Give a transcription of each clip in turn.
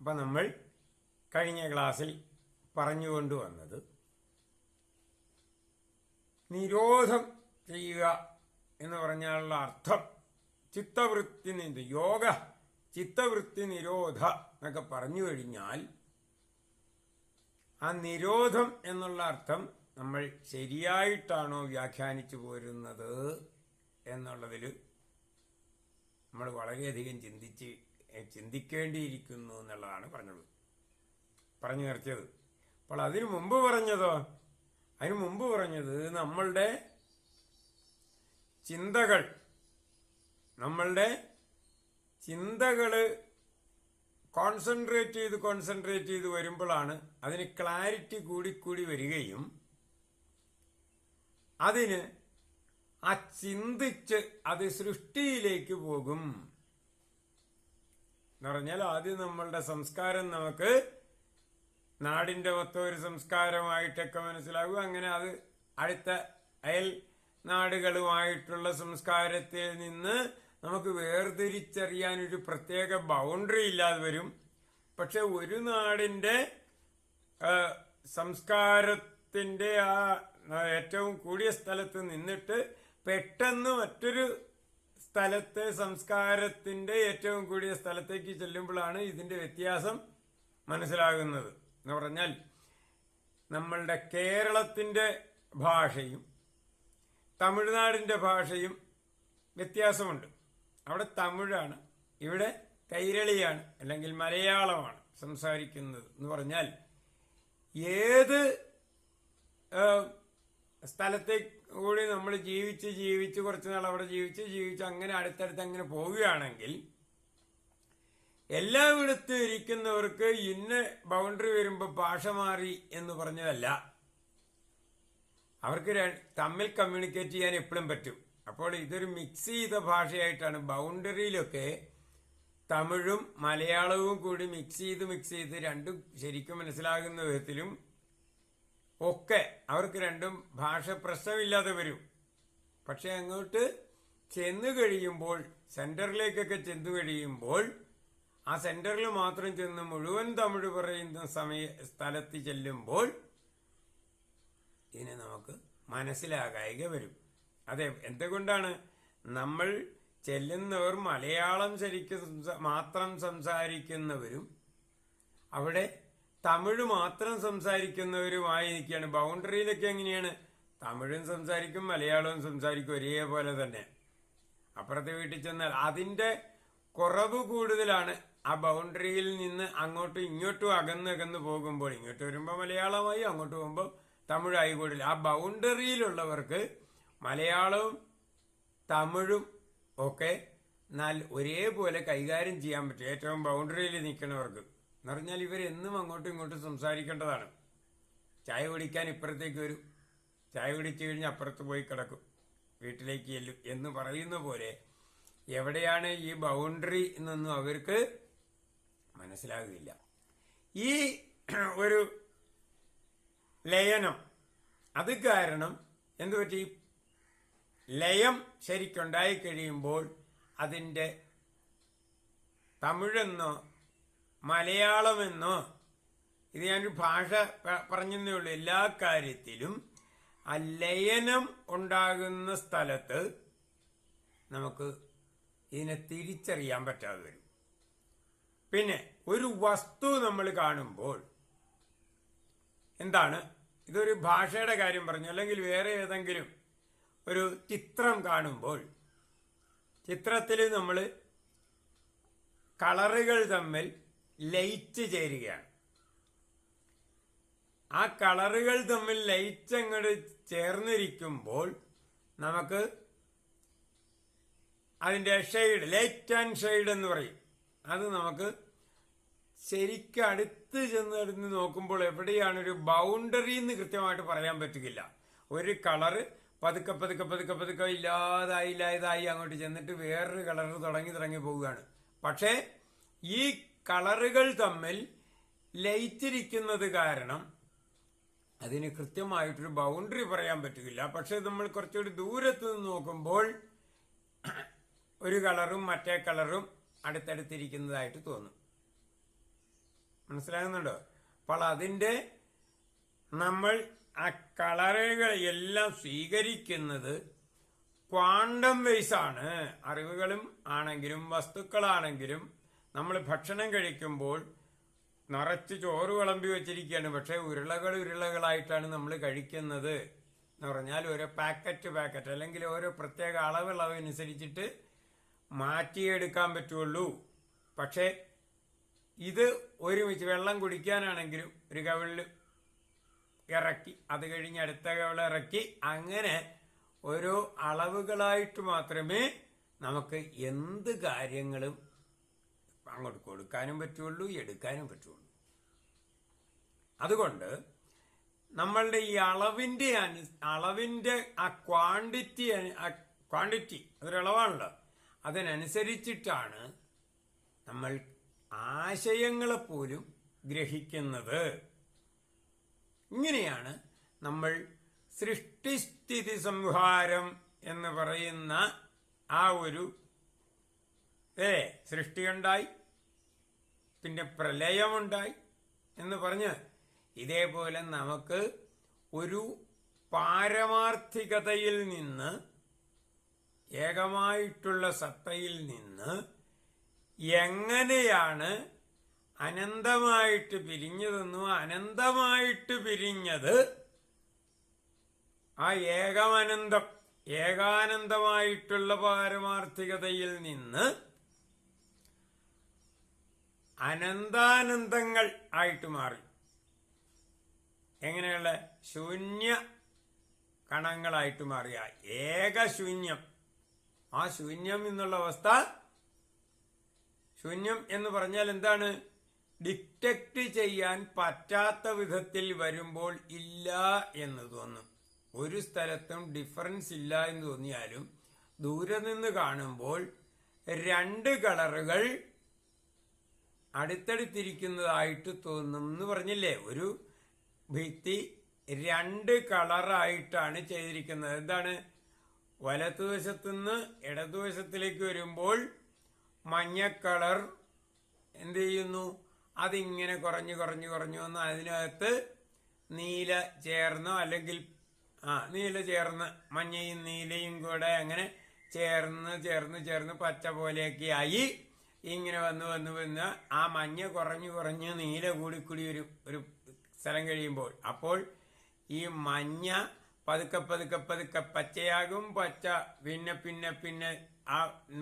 അപ്പം നമ്മൾ കഴിഞ്ഞ ക്ലാസ്സിൽ പറഞ്ഞുകൊണ്ടുവന്നത് നിരോധം ചെയ്യുക എന്ന് പറഞ്ഞാലുള്ള അർത്ഥം ചിത്തവൃത്തി നി- യോഗ ചിത്തവൃത്തി നിരോധ എന്നൊക്കെ പറഞ്ഞു കഴിഞ്ഞാൽ ആ നിരോധം എന്നുള്ള അർത്ഥം നമ്മൾ ശരിയായിട്ടാണോ വ്യാഖ്യാനിച്ചു പോരുന്നത് എന്നുള്ളതിൽ നമ്മൾ വളരെയധികം ചിന്തിച്ച് ചിന്തിക്കേണ്ടിയിരിക്കുന്നു എന്നുള്ളതാണ് പറഞ്ഞത് പറഞ്ഞു നിർത്തിയത്. അപ്പോൾ അതിനു മുമ്പ് പറഞ്ഞതോ? അതിനു മുമ്പ് പറഞ്ഞത് നമ്മളുടെ ചിന്തകൾ നമ്മളുടെ ചിന്തകൾ കോൺസെൻട്രേറ്റ് ചെയ്ത് കോൺസെൻട്രേറ്റ് ചെയ്ത് വരുമ്പോഴാണ് അതിന് ക്ലാരിറ്റി കൂടിക്കൂടി വരികയും അതിന് ആ ചിന്തിച്ച് അത് സൃഷ്ടിയിലേക്ക് പോകും. എന്ന് പറഞ്ഞാൽ ആദ്യം നമ്മളുടെ സംസ്കാരം നമുക്ക് നാടിന്റെ മൊത്ത ഒരു സംസ്കാരമായിട്ടൊക്കെ മനസ്സിലാകും. അങ്ങനെ അത് അടുത്ത അയൽ നാടുകളുമായിട്ടുള്ള സംസ്കാരത്തിൽ നിന്ന് നമുക്ക് വേർതിരിച്ചറിയാൻ ഒരു പ്രത്യേക ബൗണ്ടറി ഇല്ലാതെ വരും. പക്ഷെ ഒരു നാടിന്റെ സംസ്കാരത്തിന്റെ ആ, ഏറ്റവും കൂടിയ സ്ഥലത്ത് നിന്നിട്ട് പെട്ടെന്ന് മറ്റൊരു സ്ഥലത്തെ സംസ്കാരത്തിന്റെ ഏറ്റവും കൂടിയ സ്ഥലത്തേക്ക് ചെല്ലുമ്പോഴാണ് ഇതിന്റെ വ്യത്യാസം മനസ്സിലാകുന്നത് എന്ന് പറഞ്ഞാൽ നമ്മളുടെ കേരളത്തിന്റെ ഭാഷയും തമിഴ്നാടിന്റെ ഭാഷയും വ്യത്യാസമുണ്ട്. അവിടെ തമിഴാണ് ഇവിടെ കൈരളിയാണ് അല്ലെങ്കിൽ മലയാളമാണ് സംസാരിക്കുന്നത് എന്ന് പറഞ്ഞാൽ ഏത് സ്ഥലത്തെ കൂടി നമ്മൾ ജീവിച്ച് ജീവിച്ച് കുറച്ച് നാൾ അവിടെ ജീവിച്ച് ജീവിച്ച് അങ്ങനെ അടുത്തടുത്ത് അങ്ങനെ പോവുകയാണെങ്കിൽ എല്ലായിടത്തും ഇരിക്കുന്നവർക്ക് ഇന്ന ബൗണ്ടറി വരുമ്പോൾ ഭാഷ മാറി എന്ന് പറഞ്ഞതല്ല. അവർക്ക് തമ്മിൽ കമ്മ്യൂണിക്കേറ്റ് ചെയ്യാൻ എപ്പോഴും പറ്റും. അപ്പോൾ ഇതൊരു മിക്സ് ചെയ്ത ഭാഷയായിട്ടാണ് ബൗണ്ടറിയിലൊക്കെ തമിഴും മലയാളവും കൂടി മിക്സ് ചെയ്ത് മിക്സ് ചെയ്ത് രണ്ടും ശരിക്കും മനസ്സിലാകുന്ന വിധത്തിലും ഒക്കെ അവർക്ക് രണ്ടും ഭാഷ പ്രശ്നമില്ലാതെ വരും. പക്ഷെ അങ്ങോട്ട് ചെന്നു കഴിയുമ്പോൾ സെന്ററിലേക്കൊക്കെ ചെന്നു കഴിയുമ്പോൾ ആ സെന്ററിൽ മാത്രം ചെന്ന് മുഴുവൻ തമിഴ് പറയുന്ന സമയ സ്ഥലത്ത് ചെല്ലുമ്പോൾ ഇതിനെ നമുക്ക് മനസ്സിലാകായിക വരും. അതെ എന്തുകൊണ്ടാണ്? നമ്മൾ ചെല്ലുന്നവർ മലയാളം ശരിക്കും മാത്രം സംസാരിക്കുന്നവരും അവിടെ തമിഴ് മാത്രം സംസാരിക്കുന്നവരുമായി എനിക്കാണ് ബൗണ്ടറിയിലൊക്കെ എങ്ങനെയാണ്? തമിഴും സംസാരിക്കും മലയാളവും സംസാരിക്കും ഒരേപോലെ തന്നെ. അപ്പുറത്തെ വീട്ടിൽ ചെന്നാൽ അതിന്റെ കുറവ് കൂടുതലാണ്. ആ ബൗണ്ടറിയിൽ നിന്ന് അങ്ങോട്ടും ഇങ്ങോട്ടും അകന്ന് അകന്ന് പോകുമ്പോൾ ഇങ്ങോട്ട് വരുമ്പോൾ മലയാളമായി അങ്ങോട്ട് പോകുമ്പോൾ തമിഴായി കൂടില്ല ആ ബൗണ്ടറിയിലുള്ളവർക്ക് മലയാളവും തമിഴും ഒക്കെ എന്നാൽ ഒരേപോലെ കൈകാര്യം ചെയ്യാൻ പറ്റും. ഏറ്റവും ബൗണ്ടറിയിൽ നിൽക്കുന്നവർക്ക്. എന്ന് പറഞ്ഞാൽ ഇവരെന്നും അങ്ങോട്ടും ഇങ്ങോട്ടും സംസാരിക്കേണ്ടതാണ്. ചായ കുടിക്കാൻ ഇപ്പുറത്തേക്ക് വരും. ചായ കുടിച്ചു കഴിഞ്ഞ് അപ്പുറത്ത് പോയി കിടക്കും. വീട്ടിലേക്ക് ചെല്ലും. എന്ന് പറയുന്ന പോലെ എവിടെയാണ് ഈ ബൗണ്ടറി എന്നൊന്നും അവർക്ക് മനസ്സിലാകുകയില്ല. ഈ ഒരു ലയനം അത് കാരണം എന്തു പറ്റി? ലയം ശരിക്കുണ്ടായി കഴിയുമ്പോൾ അതിന്റെ തമിഴെന്നോ മലയാളമെന്നോ ഇത് ഞാനൊരു ഭാഷ പറഞ്ഞതേ ഉള്ളൂ. എല്ലാ കാര്യത്തിലും ആ ലയനം ഉണ്ടാകുന്ന സ്ഥലത്ത് നമുക്ക് ഇതിനെ തിരിച്ചറിയാൻ പറ്റാതെ വരും. പിന്നെ ഒരു വസ്തു നമ്മൾ കാണുമ്പോൾ എന്താണ്? ഇതൊരു ഭാഷയുടെ കാര്യം പറഞ്ഞു. അല്ലെങ്കിൽ വേറെ ഏതെങ്കിലും ഒരു ചിത്രം കാണുമ്പോൾ ചിത്രത്തിൽ നമ്മൾ കളറുകൾ തമ്മിൽ ലയിച്ച് ചേരുകയാണ്. ആ കളറുകൾ തമ്മിൽ ലൈറ്റ് അങ്ങോട്ട് ചേർന്നിരിക്കുമ്പോൾ നമുക്ക് അതിന്റെ ഷെയ്ഡ് ലൈറ്റ് ആൻഡ് ഷെയ്ഡ് എന്ന് പറയും. അത് നമുക്ക് ശരിക്കും അടുത്ത് ചെന്നിരുന്ന് നോക്കുമ്പോൾ എവിടെയാണ് ഒരു ബൗണ്ടറി എന്ന് കൃത്യമായിട്ട് പറയാൻ പറ്റുകയില്ല. ഒരു കളറ് പതുക്കെ പതുക്കെ പതുക്കെ പതുക്കെ ഇല്ലാതായി ഇല്ലാതായി അങ്ങോട്ട് ചെന്നിട്ട് വേറൊരു കളർ തുടങ്ങി തുടങ്ങി പോവുകയാണ്. പക്ഷേ ഈ കളറുകൾ തമ്മിൽ ലയിച്ചിരിക്കുന്നത് കാരണം അതിന് കൃത്യമായിട്ടൊരു ബൗണ്ടറി പറയാൻ പറ്റില്ല. പക്ഷെ നമ്മൾ കുറച്ചുകൂടി ദൂരത്ത് നിന്ന് നോക്കുമ്പോൾ ഒരു കളറും മറ്റേ കളറും അടുത്തടുത്തിരിക്കുന്നതായിട്ട് തോന്നും. മനസ്സിലാകുന്നുണ്ടോ? അപ്പോൾ അതിന്റെ നമ്മൾ ആ കളറുകൾ എല്ലാം സ്വീകരിക്കുന്നത് ക്വാണ്ടം ആണ്. അറിവുകളും ആണെങ്കിലും വസ്തുക്കളാണെങ്കിലും നമ്മൾ ഭക്ഷണം കഴിക്കുമ്പോൾ നിറച്ച് ചോറ് വിളമ്പി വെച്ചിരിക്കുകയാണ്. പക്ഷേ ഉരുളകൾ ഉരുളകളായിട്ടാണ് നമ്മൾ കഴിക്കുന്നത് എന്ന് പറഞ്ഞാൽ ഓരോ പാക്കറ്റ് പാക്കറ്റ് അല്ലെങ്കിൽ ഓരോ പ്രത്യേക അളവുള്ളവനുസരിച്ചിട്ട് മാറ്റിയെടുക്കാൻ പറ്റുള്ളൂ. പക്ഷേ ഇത് ഒരുമിച്ച് വെള്ളം കുടിക്കാനാണെങ്കിലും ഒരു കവിളിൽ ഇറക്കി അത് കഴിഞ്ഞ് അടുത്ത കവിള ഇറക്കി അങ്ങനെ ഓരോ അളവുകളായിട്ട് മാത്രമേ നമുക്ക് എന്ത് കാര്യങ്ങളും അങ്ങോട്ട് കൊടുക്കാനും പറ്റുള്ളൂ എടുക്കാനും പറ്റുള്ളൂ. അതുകൊണ്ട് നമ്മളുടെ ഈ അളവിന്റെ അനു- അളവിന്റെ ആ ക്വാണ്ടിറ്റി ആ ക്വാണ്ടിറ്റി അതൊരളവാണല്ലോ. അതിനനുസരിച്ചിട്ടാണ് നമ്മൾ ആശയങ്ങളെ പോലും ഗ്രഹിക്കുന്നത്. ഇങ്ങനെയാണ് നമ്മൾ സൃഷ്ടിസ്ഥിതി സംഹാരം എന്ന് പറയുന്ന ആ ഒരു ഏ സൃഷ്ടിയുണ്ടായി പിന്നെ പ്രളയമുണ്ടായി എന്ന് പറഞ്ഞ് ഇതേപോലെ നമുക്ക് ഒരു പാരമാർത്ഥികതയിൽ നിന്ന് ഏകമായിട്ടുള്ള സത്തയിൽ നിന്ന് എങ്ങനെയാണ് അനന്തമായിട്ട് പിരിഞ്ഞതെന്നും അനന്തമായിട്ട് പിരിഞ്ഞത് ആ ഏകമനന്തം ഏകാനന്ദമായിട്ടുള്ള പാരമാർത്ഥികതയിൽ നിന്ന് അനന്താനന്ദങ്ങൾ ആയിട്ട് മാറി. എങ്ങനെയുള്ള? ശൂന്യ കണങ്ങളായിട്ട് മാറിയ ഏകശൂന്യം ആ ശൂന്യം എന്നുള്ള അവസ്ഥ ശൂന്യം എന്ന് പറഞ്ഞാൽ എന്താണ്? ഡിറ്റക്ട് ചെയ്യാൻ പറ്റാത്ത വിധത്തിൽ വരുമ്പോൾ ഇല്ല എന്ന് തോന്നും. ഒരു സ്ഥലത്തും ഡിഫറൻസ് ഇല്ല എന്ന് തോന്നിയാലും ദൂരെ നിന്ന് കാണുമ്പോൾ രണ്ട് കളറുകൾ അടുത്തടുത്തിരിക്കുന്നതായിട്ട് തോന്നും എന്ന് പറഞ്ഞില്ലേ? ഒരു ഭിത്തി രണ്ട് കളറായിട്ടാണ് ചെയ്തിരിക്കുന്നത്. എന്താണ്? വലത്തുവശത്തുനിന്ന് ഇടതുവശത്തിലേക്ക് വരുമ്പോൾ മഞ്ഞ കളർ എന്ത് ചെയ്യുന്നു? അതിങ്ങനെ കുറഞ്ഞു കുറഞ്ഞു കുറഞ്ഞു വന്ന് അതിനകത്ത് നീല ചേർന്നോ അല്ലെങ്കിൽ ആ നീല ചേർന്ന് മഞ്ഞയും നീലയും കൂടെ അങ്ങനെ ചേർന്ന് ചേർന്ന് ചേർന്ന് പച്ച പോലെയൊക്കെ ആയി ഇങ്ങനെ വന്ന് വന്ന് വന്ന്. ആ മഞ്ഞ കുറഞ്ഞു കുറഞ്ഞ് നീല കൂടിക്കൂടി കൂടി ഒരു ഒരു സ്ഥലം കഴിയുമ്പോൾ അപ്പോൾ ഈ മഞ്ഞ പതുക്കെ പതുക്കെ പതുക്കെ പച്ചയാകും. പച്ച പിന്നെ പിന്നെ പിന്നെ ആ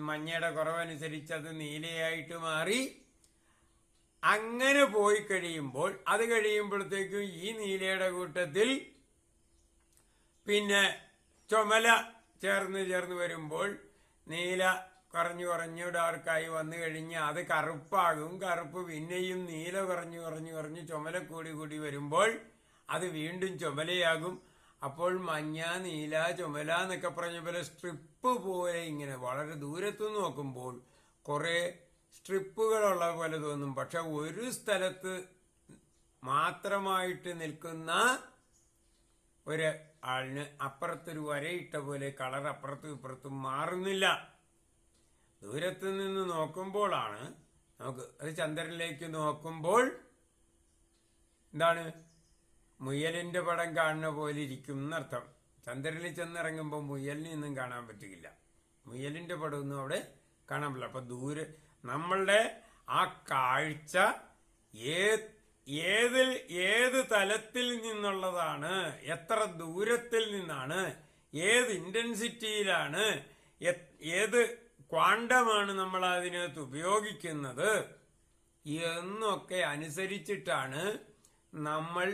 മഞ്ഞയുടെ കുറവനുസരിച്ച് അത് നീലയായിട്ട് മാറി അങ്ങനെ പോയി കഴിയുമ്പോൾ അത് കഴിയുമ്പോഴത്തേക്കും ഈ നീലയുടെ കൂട്ടത്തിൽ പിന്നെ ചുമല ചേർന്ന് ചേർന്ന് വരുമ്പോൾ നീല കുറഞ്ഞു കുറഞ്ഞു ഡാർക്കായി വന്നു കഴിഞ്ഞ് അത് കറുപ്പാകും കറുപ്പ് പിന്നെയും നീല കുറഞ്ഞു കുറഞ്ഞു കുറഞ്ഞ് ചുമല കൂടി കൂടി വരുമ്പോൾ അത് വീണ്ടും ചുമലയാകും. അപ്പോൾ മഞ്ഞ നീല ചുമല എന്നൊക്കെ പറഞ്ഞ പോലെ സ്ട്രിപ്പ് പോലെ ഇങ്ങനെ വളരെ ദൂരത്തു നോക്കുമ്പോൾ കുറേ സ്ട്രിപ്പുകളുള്ള പോലെ തോന്നും. പക്ഷെ ഒരു സ്ഥലത്ത് മാത്രമായിട്ട് നിൽക്കുന്ന ഒരു ആളിന് അപ്പുറത്തൊരു വരയിട്ട പോലെ കളർ അപ്പുറത്തും ഇപ്പുറത്തും മാറുന്നില്ല. ദൂരത്ത് നിന്ന് നോക്കുമ്പോഴാണ് നമുക്ക് അത് ചന്ദ്രനിലേക്ക് നോക്കുമ്പോൾ എന്താണ്? മുയലിന്റെ പടം കാണുന്ന പോലെ ഇരിക്കും എന്നർത്ഥം ചന്ദ്രനിൽ ചെന്നിറങ്ങുമ്പോൾ മുയലിനെ ഒന്നും കാണാൻ പറ്റില്ല. മുയലിന്റെ പടമൊന്നും അവിടെ കാണാൻ പറ്റില്ല. അപ്പം ദൂരെ നമ്മളുടെ ആ കാഴ്ച ഏതിൽ ഏത് തലത്തിൽ നിന്നുള്ളതാണ്? എത്ര ദൂരത്തിൽ നിന്നാണ്? ഏത് ഇന്റൻസിറ്റിയിലാണ് ഏത് ക്വാണ്ടമാണ് നമ്മൾ അതിനകത്ത് ഉപയോഗിക്കുന്നത് എന്നൊക്കെ അനുസരിച്ചിട്ടാണ് നമ്മൾ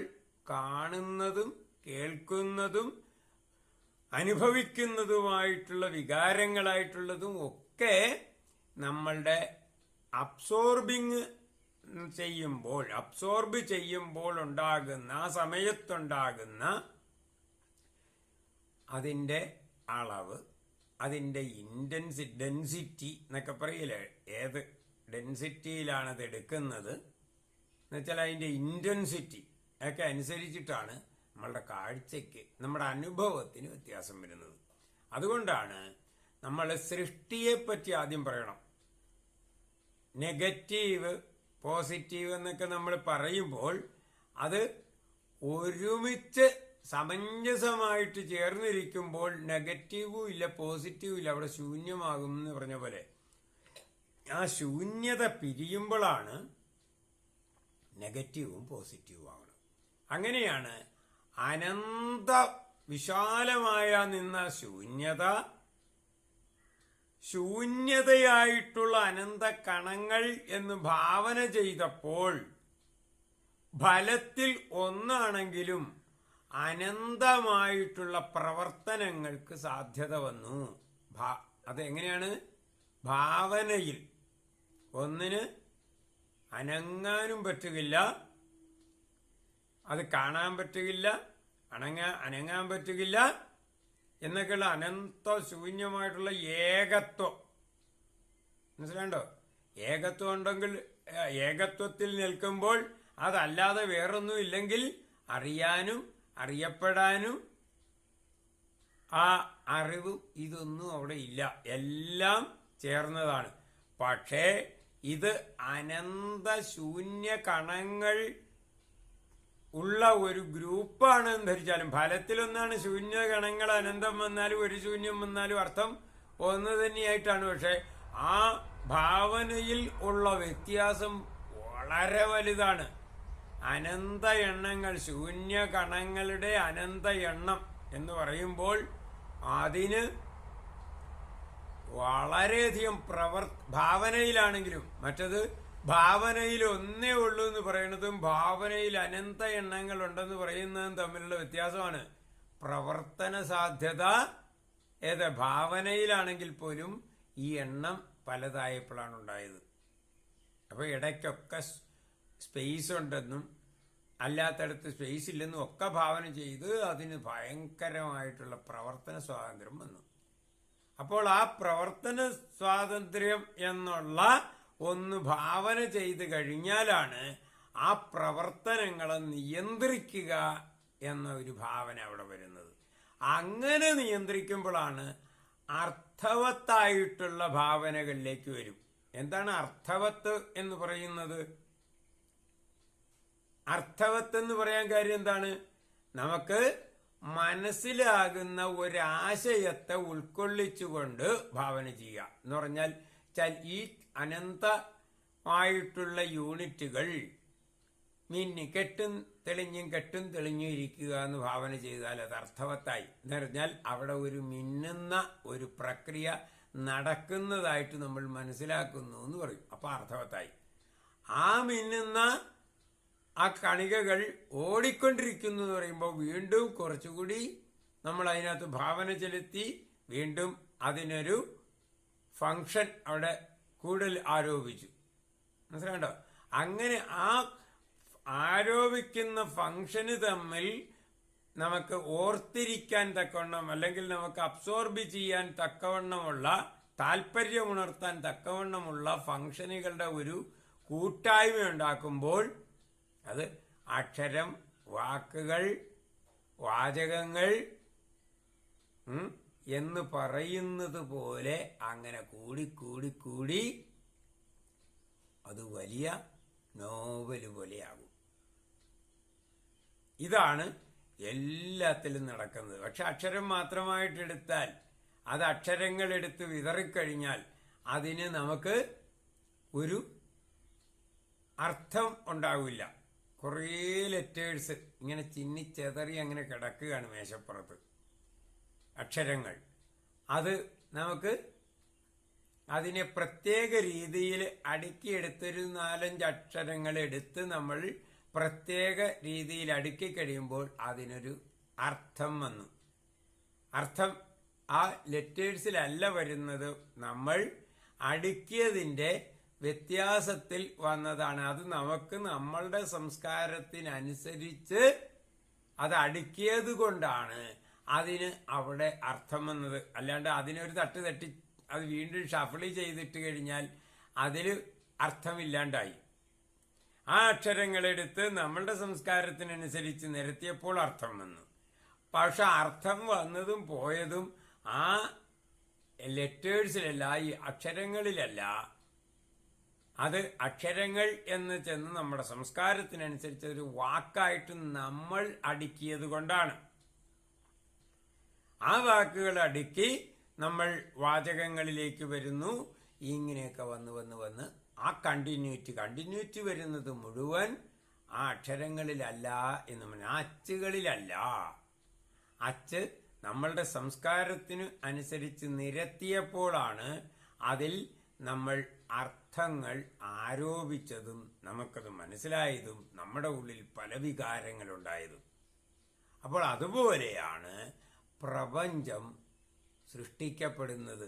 കാണുന്നതും കേൾക്കുന്നതും അനുഭവിക്കുന്നതുമായിട്ടുള്ള വികാരങ്ങളായിട്ടുള്ളതും ഒക്കെ നമ്മളുടെ അബ്സോർബിങ് ചെയ്യുമ്പോൾ അബ്സോർബ് ചെയ്യുമ്പോൾ ഉണ്ടാകുന്ന ആ സമയത്തുണ്ടാകുന്ന അതിന്റെ അളവ്. അതിന്റെ ഇന്റൻസി ഡെൻസിറ്റി എന്നൊക്കെ പറയില്ലേ? ഏത് ഡെൻസിറ്റിയിലാണ് അത് എടുക്കുന്നത്? എന്നുവെച്ചാൽ അതിന്റെ ഇന്റൻസിറ്റി ഒക്കെ അനുസരിച്ചിട്ടാണ് നമ്മളുടെ കാഴ്ചയ്ക്ക് നമ്മുടെ അനുഭവത്തിന് വ്യത്യാസം വരുന്നത്. അതുകൊണ്ടാണ് നമ്മൾ സൃഷ്ടിയെപ്പറ്റി ആദ്യം പറയണം. നെഗറ്റീവ് പോസിറ്റീവ് എന്നൊക്കെ നമ്മൾ പറയുമ്പോൾ അത് ഒരുമിച്ച് സമഞ്ജസമായിട്ട് ചേർന്നിരിക്കുമ്പോൾ നെഗറ്റീവും ഇല്ല പോസിറ്റീവും ഇല്ല അവിടെ ശൂന്യമാകും എന്ന് പറഞ്ഞ പോലെ. ആ ശൂന്യത പിരിയുമ്പോഴാണ് നെഗറ്റീവും പോസിറ്റീവും ആകണം അങ്ങനെയാണ് അനന്ത വിശാലമായ നിന്ന ശൂന്യത ശൂന്യതയായിട്ടുള്ള അനന്ത കണങ്ങൾ എന്ന് ഭാവന ചെയ്തപ്പോൾ ഫലത്തിൽ ഒന്നാണെങ്കിലും അനന്തമായിട്ടുള്ള പ്രവർത്തനങ്ങൾക്ക് സാധ്യത വന്നു. അതെങ്ങനെയാണ്? ഭാവനയിൽ. ഒന്നിന് അനങ്ങാനും പറ്റുകയില്ല അത് കാണാൻ പറ്റുകയില്ല അണങ്ങാ അനങ്ങാൻ പറ്റുകയില്ല എന്നൊക്കെയുള്ള അനന്ത ശൂന്യമായിട്ടുള്ള ഏകത്വം. മനസ്സിലാണ്ടോ ഏകത്വം ഉണ്ടെങ്കിൽ ഏകത്വത്തിൽ നിൽക്കുമ്പോൾ അതല്ലാതെ വേറൊന്നും ഇല്ലെങ്കിൽ അറിയാനും അറിയപ്പെടാനും ആ അറിവ് ഇതൊന്നും അവിടെ ഇല്ല. എല്ലാം ചേർന്നതാണ്. പക്ഷേ ഇത് അനന്ത ശൂന്യ കണങ്ങൾ ഉള്ള ഒരു ഗ്രൂപ്പാണ് എന്ന് ധരിച്ചാലും ഫലത്തിലൊന്നാണ് ശൂന്യ കണങ്ങൾ. അനന്തം വന്നാലും ഒരു ശൂന്യം വന്നാലും അർത്ഥം ഒന്ന് തന്നെയായിട്ടാണ്. പക്ഷെ ആ ഭാവനയിൽ ഉള്ള വ്യത്യാസം വളരെ വലുതാണ്. അനന്ത എണ്ണങ്ങൾ ശൂന്യ കണങ്ങളുടെ അനന്ത എണ്ണം എന്ന് പറയുമ്പോൾ അതിന് വളരെയധികം പ്രവർ ഭാവനയിലാണെങ്കിലും മറ്റത് ഭാവനയിൽ ഒന്നേ ഉള്ളൂ എന്ന് പറയുന്നതും ഭാവനയിൽ അനന്ത എണ്ണങ്ങൾ ഉണ്ടെന്ന് പറയുന്നതും തമ്മിലുള്ള വ്യത്യാസമാണ്. പ്രവർത്തന സാധ്യത ഏത് ഭാവനയിലാണെങ്കിൽ പോലും ഈ എണ്ണം പലതായപ്പോഴാണ് ഉണ്ടായത്. അപ്പോൾ ഇടയ്ക്കൊക്കെ സ്പേസ് ഉണ്ടെന്നും അല്ലാത്തടത്ത് സ്പേസ് ഇല്ലെന്നും ഒക്കെ ഭാവന ചെയ്ത് അതിന് ഭയങ്കരമായിട്ടുള്ള പ്രവർത്തന സ്വാതന്ത്ര്യം വന്നു. അപ്പോൾ ആ പ്രവർത്തന സ്വാതന്ത്ര്യം എന്നുള്ള ഒന്ന് ഭാവന ചെയ്ത് കഴിഞ്ഞാലാണ് ആ പ്രവർത്തനങ്ങളെ നിയന്ത്രിക്കുക എന്ന ഒരു ഭാവന അവിടെ വരുന്നത്. അങ്ങനെ നിയന്ത്രിക്കുമ്പോഴാണ് അർത്ഥവത്തായിട്ടുള്ള ഭാവനകളിലേക്ക് വരും. എന്താണ് അർത്ഥവത്ത് എന്ന് പറയുന്നത്? അർത്ഥവത്ത് എന്ന് പറയാൻ കാര്യം എന്താണ്? നമുക്ക് മനസ്സിലാകുന്ന ഒരാശയത്തെ ഉൾക്കൊള്ളിച്ചുകൊണ്ട് ഭാവന ചെയ്യുക. എന്ന് പറഞ്ഞാൽ ഈ അനന്തമായിട്ടുള്ള യൂണിറ്റുകൾ മീനി കെട്ടും തെളിഞ്ഞും കെട്ടും തെളിഞ്ഞും ഇരിക്കുക എന്ന് ഭാവന ചെയ്താൽ അത് അർത്ഥവത്തായി. എന്ന് പറഞ്ഞാൽ അവിടെ ഒരു മിന്നുന്ന ഒരു പ്രക്രിയ നടക്കുന്നതായിട്ട് നമ്മൾ മനസ്സിലാക്കുന്നു എന്ന് പറയും. അപ്പോൾ അർത്ഥവത്തായി. ആ മിന്നുന്ന ആ കണികകൾ ഓടിക്കൊണ്ടിരിക്കുന്നു എന്ന് പറയുമ്പോൾ വീണ്ടും കുറച്ചുകൂടി നമ്മൾ അതിനകത്ത് ഭാവന ചെലുത്തി വീണ്ടും അതിനൊരു ഫങ്ഷൻ അവിടെ കൂടുതൽ ആരോപിച്ചു. മനസ്സിലാണ്ടോ അങ്ങനെ ആ ആരോപിക്കുന്ന ഫങ്ഷന് തമ്മിൽ നമുക്ക് ഓർത്തിരിക്കാൻ തക്കവണ്ണം അല്ലെങ്കിൽ നമുക്ക് അബ്സോർബ് ചെയ്യാൻ തക്കവണ്ണമുള്ള താല്പര്യമുണർത്താൻ തക്കവണ്ണമുള്ള ഫങ്ഷനുകളുടെ ഒരു കൂട്ടായ്മ ഉണ്ടാക്കുമ്പോൾ അത് അക്ഷരം വാക്കുകൾ വാചകങ്ങൾ എന്ന് പറയുന്നത് പോലെ അങ്ങനെ കൂടി കൂടി കൂടി അത് വലിയ നോവൽ പോലെയാകും. ഇതാണ് എല്ലാത്തിലും നടക്കുന്നത്. പക്ഷെ അക്ഷരം മാത്രമായിട്ട് എടുത്താൽ അത് അക്ഷരങ്ങൾ എടുത്ത് വിതറിക്കഴിഞ്ഞാൽ അതിന് നമുക്ക് ഒരു അർത്ഥം ഉണ്ടാവില്ല. കുറേ ലെറ്റേഴ്സ് ഇങ്ങനെ ചിന്നിച്ചെതറി അങ്ങനെ കിടക്കുകയാണ് മേശപ്പുറത്ത്. അക്ഷരങ്ങൾ. അത് നമുക്ക് അതിനെ പ്രത്യേക രീതിയിൽ അടുക്കിയെടുത്തൊരു നാലഞ്ച് അക്ഷരങ്ങൾ എടുത്ത് നമ്മൾ പ്രത്യേക രീതിയിൽ അടുക്കി കഴിയുമ്പോൾ അതിനൊരു അർത്ഥം വന്നു. അർത്ഥം ആ ലെറ്റേഴ്സിലല്ല വരുന്നത് നമ്മൾ അടുക്കിയതിന്റെ വ്യത്യാസത്തിൽ വന്നതാണ്. അത് നമുക്ക് നമ്മളുടെ സംസ്കാരത്തിനനുസരിച്ച് അത് അടുക്കിയത് കൊണ്ടാണ് അതിന് അവിടെ അർത്ഥം വന്നത്. അല്ലാണ്ട് അതിനൊരു തട്ട് തട്ടി അത് വീണ്ടും ഷഫിളി ചെയ്തിട്ട് കഴിഞ്ഞാൽ അതിൽ അർത്ഥമില്ലാണ്ടായി. ആ അക്ഷരങ്ങളെടുത്ത് നമ്മളുടെ സംസ്കാരത്തിനനുസരിച്ച് നിരത്തിയപ്പോൾ അർത്ഥം വന്നു. പക്ഷെ അർത്ഥം വന്നതും പോയതും ആ ലെറ്റേഴ്സിലല്ല ഈ അക്ഷരങ്ങളിലല്ല അത് അക്ഷരങ്ങൾ എന്ന് ചെന്ന് നമ്മുടെ സംസ്കാരത്തിനനുസരിച്ച് ഒരു വാക്കായിട്ട് നമ്മൾ അടുക്കിയത് കൊണ്ടാണ്. ആ വാക്കുകൾ അടുക്കി നമ്മൾ വാചകങ്ങളിലേക്ക് വരുന്നു. ഇങ്ങനെയൊക്കെ വന്ന് വന്ന് വന്ന് ആ കണ്ടിന്യൂറ്റി കണ്ടിന്യൂറ്റി വരുന്നത് മുഴുവൻ ആ അക്ഷരങ്ങളിലല്ല എന്ന് പറഞ്ഞാൽ അച്ചുകളിലല്ല. അച്ച് നമ്മളുടെ സംസ്കാരത്തിന് അനുസരിച്ച് നിരത്തിയപ്പോഴാണ് അതിൽ നമ്മൾ അർത്ഥങ്ങൾ ആരോപിച്ചതും നമുക്കത് മനസ്സിലായതും നമ്മുടെ ഉള്ളിൽ പല വികാരങ്ങളുണ്ടായതും. അപ്പോൾ അതുപോലെയാണ് പ്രപഞ്ചം സൃഷ്ടിക്കപ്പെടുന്നത്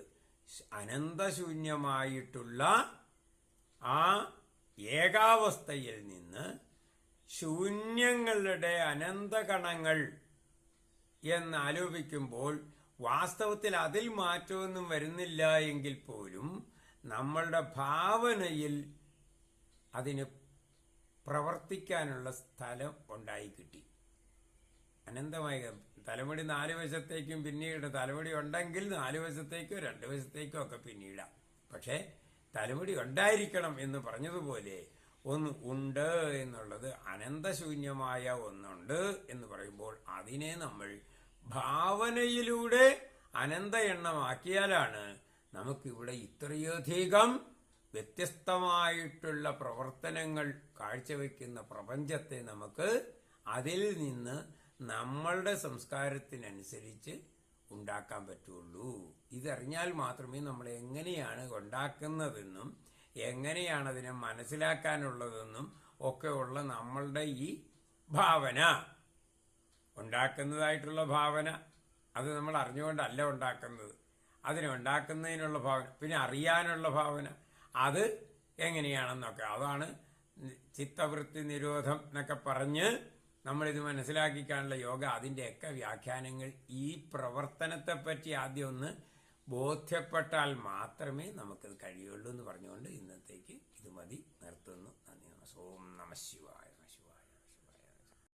അനന്തശൂന്യമായിട്ടുള്ള ആ ഏകാവസ്ഥയിൽ നിന്ന് ശൂന്യങ്ങളുടെ അനന്തകണങ്ങൾ എന്ന് ആലോപിക്കുമ്പോൾ വാസ്തവത്തിൽ അതിൽ മാറ്റമൊന്നും വരുന്നില്ല എങ്കിൽ പോലും നമ്മളുടെ ഭാവനയിൽ അതിന് പ്രവർത്തിക്കാനുള്ള സ്ഥലം ഉണ്ടായി കിട്ടി. അനന്തമായി തലമുടി നാല് വശത്തേക്കും പിന്നീട് തലമുടി ഉണ്ടെങ്കിൽ നാല് വശത്തേക്കോ രണ്ട് വശത്തേക്കോ ഒക്കെ പിന്നീടാം. പക്ഷേ തലമുടി ഉണ്ടായിരിക്കണം എന്ന് പറഞ്ഞതുപോലെ ഒന്ന് ഉണ്ട് എന്നുള്ളത് അനന്തശൂന്യമായ ഒന്നുണ്ട് എന്ന് പറയുമ്പോൾ അതിനെ നമ്മൾ ഭാവനയിലൂടെ അനന്ത എണ്ണമാക്കിയാലാണ് നമുക്കിവിടെ ഇത്രയധികം വ്യത്യസ്തമായിട്ടുള്ള പ്രവർത്തനങ്ങൾ കാഴ്ചവെക്കുന്ന പ്രപഞ്ചത്തെ നമുക്ക് അതിൽ നിന്ന് നമ്മളുടെ സംസ്കാരത്തിനനുസരിച്ച് ഉണ്ടാക്കാൻ പറ്റുള്ളൂ. ഇതറിഞ്ഞാൽ മാത്രമേ നമ്മൾ എങ്ങനെയാണ് ഉണ്ടാക്കുന്നതെന്നും എങ്ങനെയാണ് അതിനെ മനസ്സിലാക്കാനുള്ളതെന്നും ഒക്കെയുള്ള നമ്മളുടെ ഈ ഭാവന. ഉണ്ടാക്കുന്നതായിട്ടുള്ള ഭാവന. അത് നമ്മൾ അറിഞ്ഞുകൊണ്ടല്ല ഉണ്ടാക്കുന്നത്. അതിനെ ഉണ്ടാക്കുന്നതിനുള്ള ഭാവന പിന്നെ അറിയാനുള്ള ഭാവന. അത് എങ്ങനെയാണെന്നൊക്കെ. അതാണ് ചിത്തവൃത്തി നിരോധം എന്നൊക്കെ പറഞ്ഞ് നമ്മളിത് മനസ്സിലാക്കിക്കാനുള്ള യോഗ. അതിന്റെയൊക്കെ വ്യാഖ്യാനങ്ങൾ ഈ പ്രവർത്തനത്തെപ്പറ്റി ആദ്യം ഒന്ന് ബോധ്യപ്പെട്ടാൽ മാത്രമേ നമുക്കത് കഴിയുള്ളൂ എന്ന് പറഞ്ഞുകൊണ്ട് ഇന്നത്തേക്ക് ഇത് മതി. നിർത്തുന്നു. നന്ദി. ഓം നമ ശിവായ.